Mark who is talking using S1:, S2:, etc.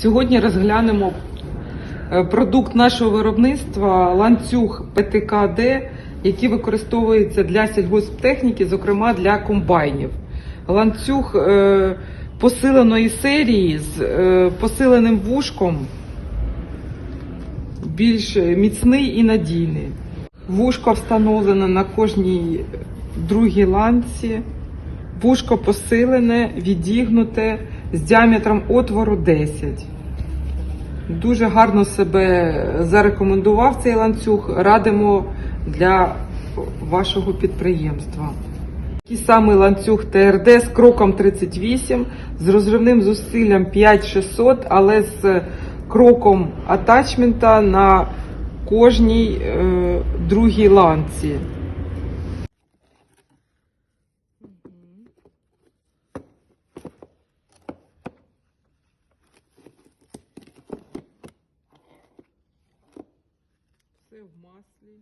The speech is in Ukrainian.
S1: Сьогодні розглянемо е, продукт нашого виробництва ланцюг ПТКД, який використовується для сільгосптехніки, зокрема для комбайнів. Ланцюг е, посиленої серії з е, посиленим вушком, більш міцний і надійний. Вушко встановлено на кожній другій ланці. Вушко посилене, відігнуте з діаметром отвору 10. Дуже гарно себе зарекомендував цей ланцюг. Радимо для вашого підприємства. Такий самий ланцюг ТРД з кроком 38, з розривним зусиллям 5600, але з кроком атачмента на кожній е, другій ланці. Все в маслі.